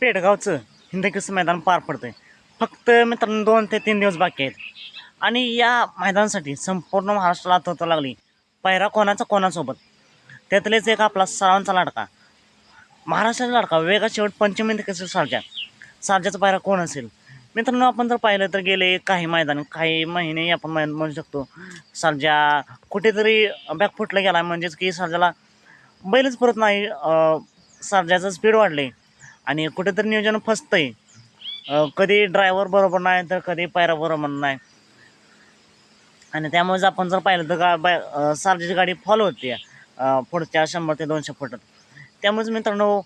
पेडगावचं हिंदकेसरी मैदान पार पडतंय. फक्त मित्रांनो दोन ते तीन दिवस बाकी आहेत. आणि या मैदानासाठी संपूर्ण महाराष्ट्राला आतुरता लागली. पैरा कोणाचा कोणासोबत? त्यातलेच एक आपला सरावांचा लाडका. महाराष्ट्राचा लाडका वेगा शेवट पंचमी हिंदकेसरी सारख्या सारख्याचा पायरा कोण असेल? मित्रांनो आपण जर पाहिलं तर गेले काही मैदान काही महिने आपण मै- म्हणू शकतो. सारजा कुठेतरी बॅकफुटला गेला म्हणजेच की सारजाला बैलच परत नाही. सारजाचं स्पीड वाढले. आणि कुठेतरी नियोजन फसतंय. कधी ड्रायव्हर बरोबर नाही तर कधी पायरा बरोबर नाही. आणि त्यामुळेच आपण जर पाहिलं तर गा बाय अं, गाडी फॉलो होते. पुढच्या शंभर ते दोनशे फुटात. त्यामुळेच मित्रांनो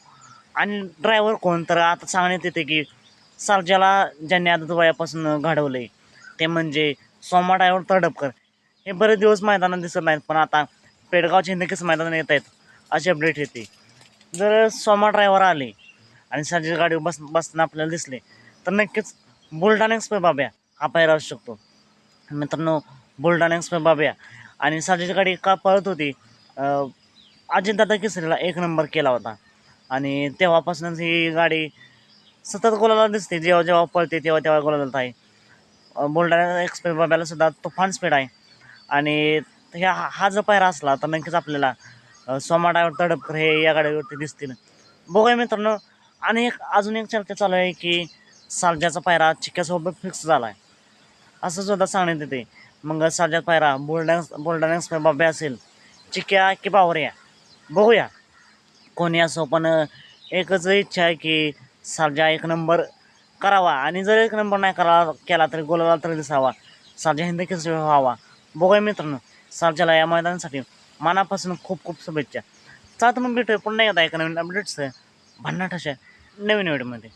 आणि ड्रायव्हर कोण? तर आता सांगण्यात येते की सर्जाला ज्यांनी आता वयापासून घडवलं आहे ते म्हणजे सोमा ड्रायव्हर तडपकर. हे बरेच दिवस मैदानात दिसत नाहीत पण आता पेडगावचे हिंदकीच मैदानात येत आहेत अशी अपडेट येते. जर सोमा ड्रायव्हर आले आणि सर्जाच्या गाडीवर बस बसताना आपल्याला दिसले तर नक्कीच बुलढाणा एक्सप्रेस बाब्या हा पायरा असू शकतो. मित्रांनो बुलढाणा एक्सप्रेस बाब्या आणि सर्जाची गाडी का पळत होती अं, केसरीला एक नंबर केला होता. आणि तेव्हापासूनच ही गाडी सतत गोलाला दिसते जेव्हा जेव्हा पळते तेव्हा तेव्हा गोलाला आहे. बुलढाणा एक्सप्रेस बाब्याला सुद्धा तुफान स्पीड आहे. आणि ह्या हा जर पायरा असला तर नक्कीच आपल्याला सोमा डायवर तडपकर हे या गाडीवरती दिसतील. बघूया मित्रांनो आणि एक अजून एक चर्चा चालू आहे की सालज्याचा पायरा चिक्क्यासोबत फिक्स झाला आहे असं सुद्धा सांगण्यात येते. मग सालज्यात पायरा बुलडॅन्स बुलढाणा बाबे असेल चिक्क्या की बावऱ्या? बघूया. कोणी असो पण एकच इच्छा आहे की सालजा एक नंबर करावा. आणि जर एक नंबर नाही करा केला तरी गोलाला तरी दिसावा. सालजा हिंद केसरी व्हावा. बघूया मित्रांनो सर्जाला या मैदानासाठी मनापासून खूप खूप शुभेच्छा. चालतं मग भेटूया पुन्हा एकदा एका नवीन अपडेट्स भन्नाट अशा नवीन व्हिडिओमध्ये